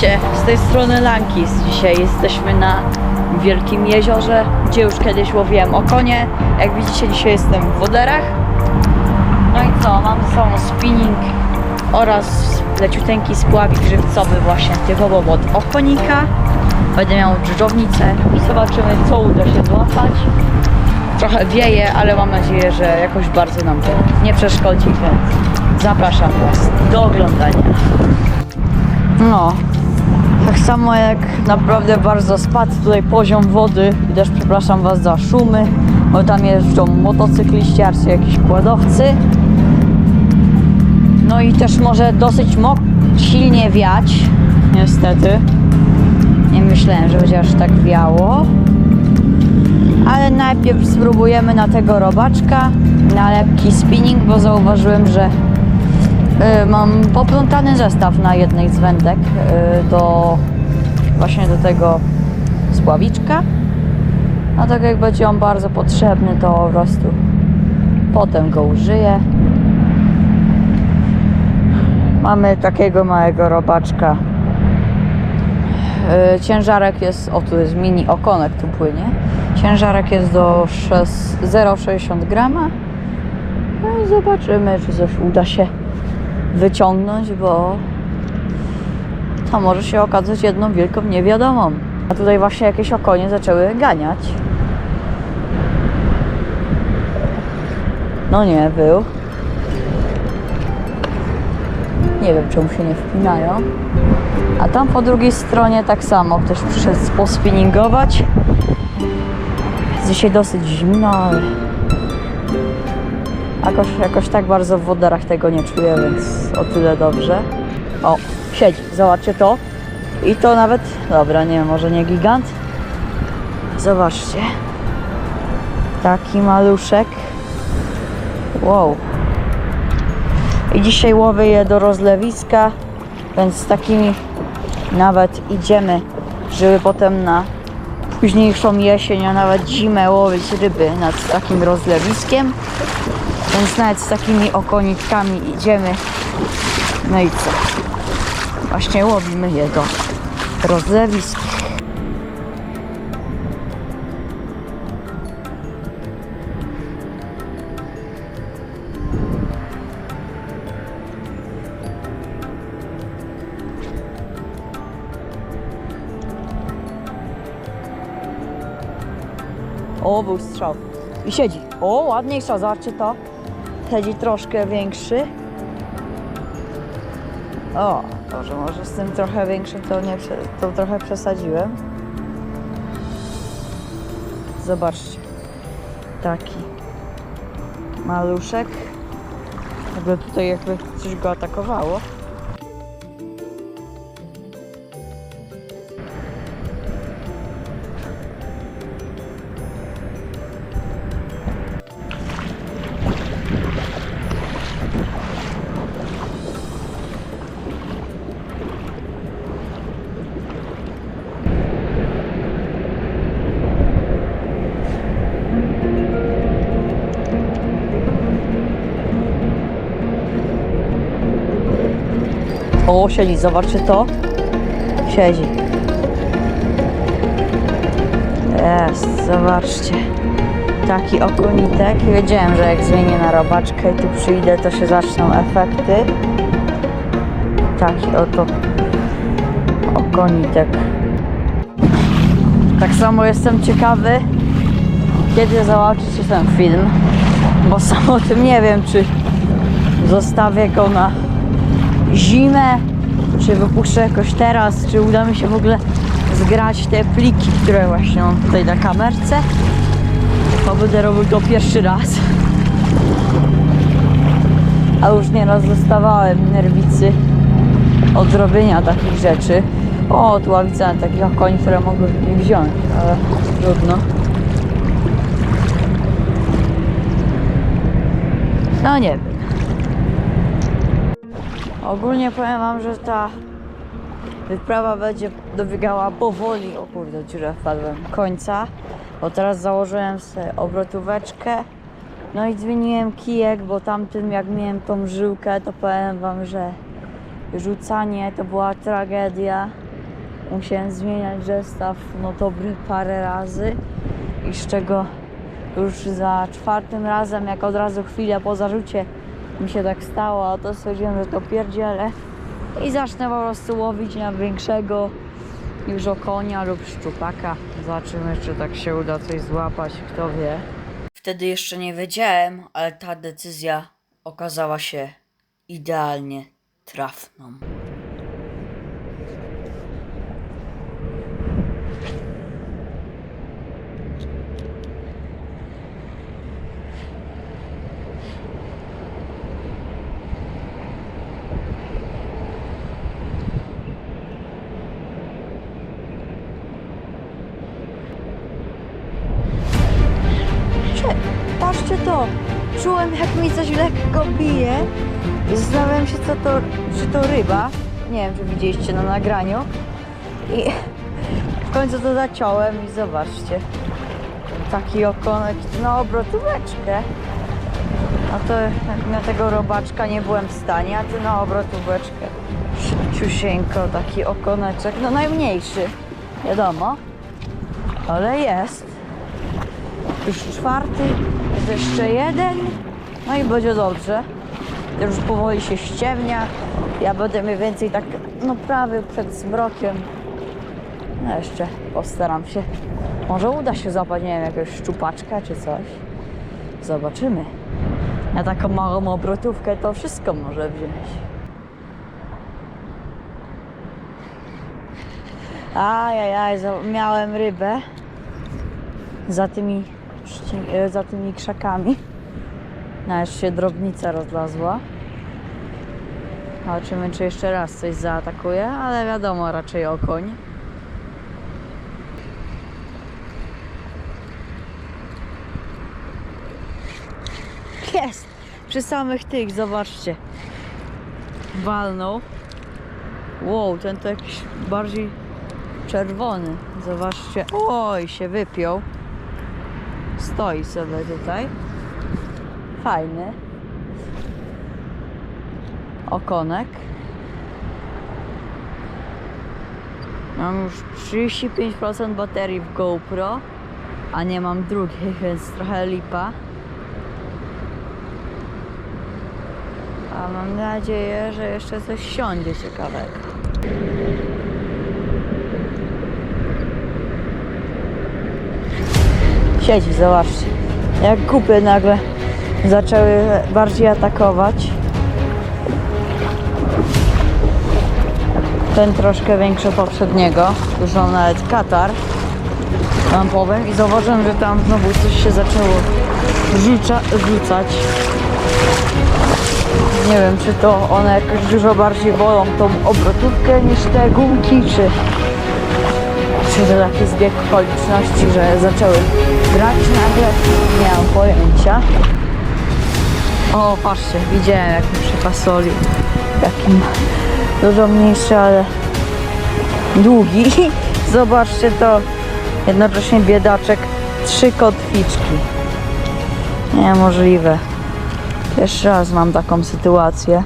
Cześć. Z tej strony Lankis. Dzisiaj jesteśmy na Wielkim Jeziorze, gdzie już kiedyś łowiłem okonie. Jak widzicie, dzisiaj jestem w woderach. No i co, mam ze sobą spinning oraz leciuteńki spławik żywcowy właśnie typowo od okonika. Będę miał dżdżownicę i zobaczymy, co uda się złapać. Trochę wieje, ale mam nadzieję, że jakoś bardzo nam to nie przeszkodzi, więc zapraszam Was do oglądania. No, tak samo jak naprawdę bardzo spadł tutaj poziom wody i też przepraszam Was za szumy, bo tam jeżdżą motocykliści, arcy, jakieś kładowcy. No i też może dosyć mo- silnie wiać, niestety. Nie myślałem, że będzie aż tak wiało. Ale najpierw spróbujemy na tego robaczka, na lekki spinning, bo zauważyłem, że Mam poplątany zestaw na jednej z wędek y, do właśnie do tego spławiczka. A tak jak będzie on bardzo potrzebny, to po prostu potem go użyję. Mamy takiego małego robaczka. Y, Ciężarek jest, o tu jest mini okonek tu płynie. Ciężarek jest do 6 0,60 grama. No i zobaczymy, czy coś uda się wyciągnąć, bo to może się okazać jedną wielką niewiadomą. A tutaj właśnie jakieś okonie zaczęły ganiać. No nie, był. Nie wiem, czemu się nie wpinają. A tam po drugiej stronie tak samo ktoś przyszedł pospinningować. Dzisiaj dosyć zimno, ale Jakoś, jakoś tak bardzo w wodarach tego nie czuję, więc o tyle dobrze. O, siedzi, zobaczcie to. I to nawet, dobra, nie może nie gigant. Zobaczcie. Taki maluszek. Wow. I dzisiaj łowię je do rozlewiska, więc z takimi nawet idziemy, żeby potem na późniejszą jesień, a nawet zimę łowić ryby nad takim rozlewiskiem. Więc nawet z takimi okonitkami idziemy. No i co? Właśnie łowimy je do rozlewisk. O, był strzał. I siedzi. O, ładniejsza, zobaczcie to. Siedzi troszkę większy. O, może, może z tym trochę większym to nie to trochę przesadziłem. Zobaczcie. Taki maluszek. Jakby tutaj jakby coś go atakowało. O, siedzi, zobaczcie to. Siedzi. Jest, zobaczcie. Taki okonitek. Wiedziałem, że jak zmienię na robaczkę i tu przyjdę, to się zaczną efekty. Taki oto okonitek. Tak samo jestem ciekawy, kiedy zobaczycie ten film, bo sam o tym nie wiem, czy zostawię go na zimę, czy wypuszczę jakoś teraz, czy uda mi się w ogóle zgrać te pliki, które właśnie mam tutaj na kamerce. Bo będę robił to pierwszy raz. A już nieraz dostawałem nerwicy od robienia takich rzeczy. O, tu ławica na takich koni, które mogły mi wziąć, ale trudno. No nie wiem. Ogólnie powiem wam, że ta wyprawa będzie dobiegała powoli, o kurde, dziurę wpadłem, końca, bo teraz założyłem sobie obrotóweczkę, no i zmieniłem kijek, bo tamtym jak miałem tą żyłkę, to powiem wam, że rzucanie to była tragedia. Musiałem zmieniać zestaw no dobre parę razy. I z czego już za czwartym razem, jak od razu chwilę po zarzucie mi się tak stało, to stwierdziłem, że to pierdzielę i zacznę po prostu łowić na większego już okonia lub szczupaka. Zobaczymy, czy tak się uda coś złapać, kto wie. Wtedy jeszcze nie wiedziałem, ale ta decyzja okazała się idealnie trafną. Cze- Patrzcie to! Czułem jak mi coś lekko bije. i Zastanawiałem się co to, czy to ryba. Nie wiem czy widzieliście na nagraniu. I w końcu to zaciąłem i zobaczcie. Taki okonek na obrotóweczkę. A to na tego robaczka nie byłem w stanie, a ty na obrotóweczkę. Szybciusieńko taki okoneczek. No najmniejszy. Wiadomo. Ale jest. Już czwarty, jeszcze jeden. No i będzie dobrze. Już powoli się ściemnia. Ja będę mniej więcej tak, no prawie przed zmrokiem. No jeszcze postaram się. Może uda się złapać, nie wiem, jakiegoś szczupaczka czy coś. Zobaczymy. Na taką małą obrotówkę to wszystko może wziąć. Ajajaj, miałem rybę za tymi, za tymi krzakami. No, się drobnica rozlazła. Zobaczymy, czy jeszcze raz coś zaatakuje, ale wiadomo, raczej okoń. Jest! Przy samych tych, zobaczcie. Walnął. Wow, ten to jakiś bardziej czerwony. Zobaczcie. Oj, się wypiął. Stoi sobie tutaj. Fajny. Okonek. Mam już 35% baterii w GoPro, a nie mam drugiej, więc trochę lipa. A mam nadzieję, że jeszcze coś siądzie ciekawego. Siedzi, zobaczcie. Jak kupy nagle zaczęły bardziej atakować. Ten troszkę większy poprzedniego. Już nawet katar. Wam powiem i zauważyłem, że tam znowu coś się zaczęło rzuca, rzucać. Nie wiem, czy to one jakoś dużo bardziej bolą tą obrotówkę niż te gumki, czy, czy to taki zbieg okoliczności, że zaczęły grać nagle. Nie mam pojęcia. O, patrzcie, widziałem jak mi przypasoli. Jakim dużo mniejszy, ale długi. Zobaczcie to. Jednocześnie biedaczek. Trzy kotwiczki. Niemożliwe. Jeszcze raz mam taką sytuację.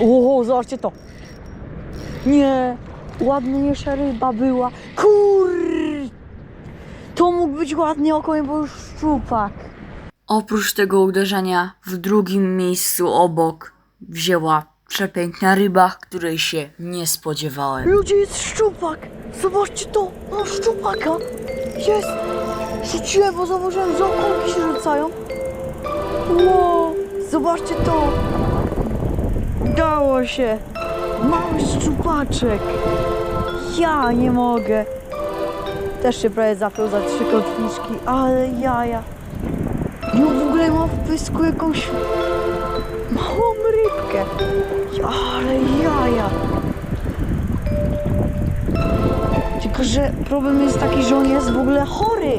O, zobaczcie to. Nie, ładniejsza ryba była. Kur... To mógł być ładny okoń, bo już szczupak. Oprócz tego uderzenia w drugim miejscu obok wzięła przepiękna ryba, której się nie spodziewałem. Ludzie, jest szczupak! Zobaczcie to! Mam szczupaka! Jest! Rzuciłem, bo zauważyłem, że okołki się rzucają. Wow! Zobaczcie to! Udało się! Mały szczupaczek! Ja nie mogę! Też się prawie zapiął za trzy kotwiczki, ale jaja! On w ogóle ma w pysku jakąś małą rybkę. Ale jaja! Tylko, że problem jest taki, że on jest w ogóle chory.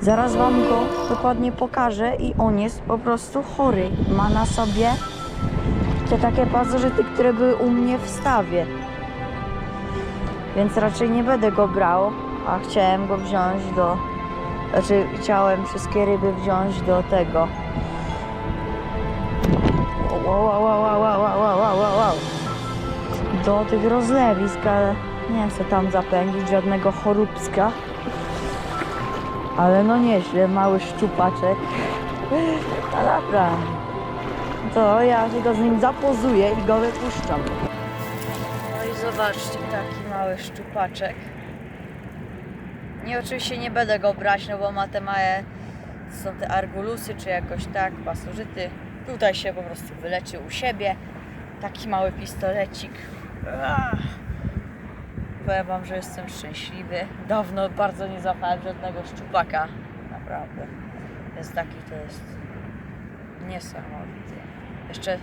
Zaraz wam go dokładnie pokażę i on jest po prostu chory. Ma na sobie te takie pasożyty, które były u mnie w stawie więc raczej nie będę go brał, a chciałem go wziąć do... Znaczy chciałem wszystkie ryby wziąć do tego. Wow, wow, wow, wow, wow, wow, wow, wow. Do tych rozlewisk, ale nie chcę tam zapędzić żadnego choróbska. Ale no nieźle, mały szczupaczek. No dobra. To ja się go z nim zapozuję i go wypuszczam. Zobaczcie, taki mały szczupaczek. Nie, oczywiście nie będę go brać, no bo ma te małe, są te argulusy, czy jakoś tak, pasożyty. Tutaj się po prostu wyleczył u siebie. Taki mały pistolecik. Ach. Powiem wam, że jestem szczęśliwy. Dawno bardzo nie złapałem żadnego szczupaka. Naprawdę. Jest taki, to jest niesamowity. Jeszcze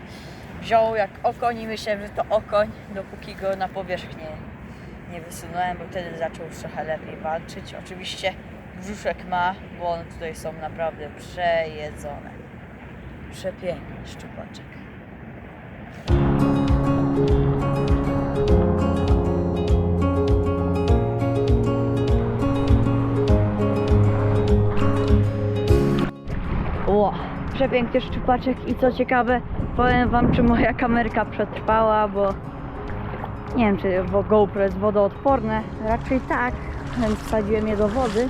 wziął jak okoń i myślałem, że to okoń, dopóki go na powierzchnię nie wysunąłem, bo wtedy zaczął trochę lepiej walczyć. Oczywiście brzuszek ma, bo one tutaj są naprawdę przejedzone. Przepiękny szczupaczek. Ło, przepiękny szczupaczek i co ciekawe, powiem wam, czy moja kamerka przetrwała, bo nie wiem, czy bo GoPro jest wodoodporne. Raczej tak, więc wsadziłem je do wody.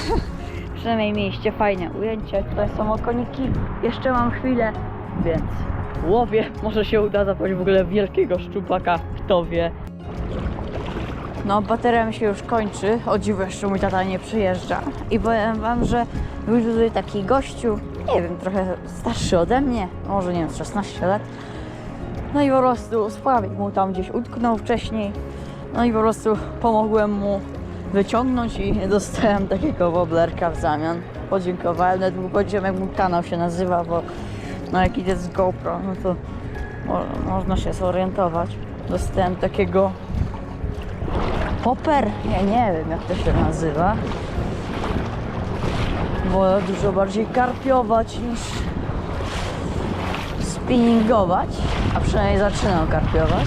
Przynajmniej mieliście fajne ujęcie. Tutaj są okoniki. Jeszcze mam chwilę, więc łowię. Może się uda zapowiedzieć w ogóle wielkiego szczupaka, kto wie. No, bateria mi się już kończy. O dziwo, jeszcze mój tata nie przyjeżdża. I powiem wam, że był tutaj taki gościu, nie wiem, trochę starszy ode mnie, może nie wiem, z 16 lat. No i po prostu spławik mu tam gdzieś utknął wcześniej. No i po prostu pomogłem mu wyciągnąć i dostałem takiego woblerka w zamian. Podziękowałem, nawet mu powiedziałem jak mój kanał się nazywa, bo no jak idzie z GoPro, no to mo można się zorientować. Dostałem takiego popper, ja nie wiem jak to się nazywa. Wolę dużo bardziej karpiować niż spinningować, a przynajmniej zaczynam karpiować.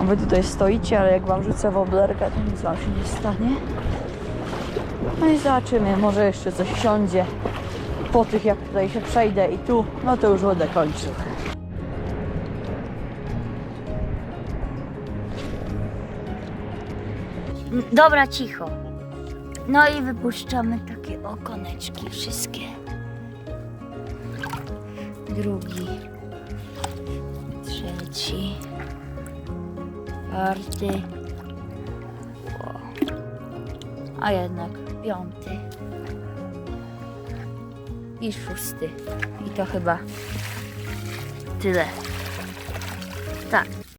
A wy tutaj stoicie, ale jak wam rzucę woblerkę, to nic wam się nie stanie. No i zobaczymy, może jeszcze coś siądzie po tych, jak tutaj się przejdę i tu, no to już będę kończył. Dobra, cicho. No i wypuszczamy takie okoneczki wszystkie. Drugi. Trzeci. Czwarty. O. A jednak piąty. I szósty. I to chyba tyle.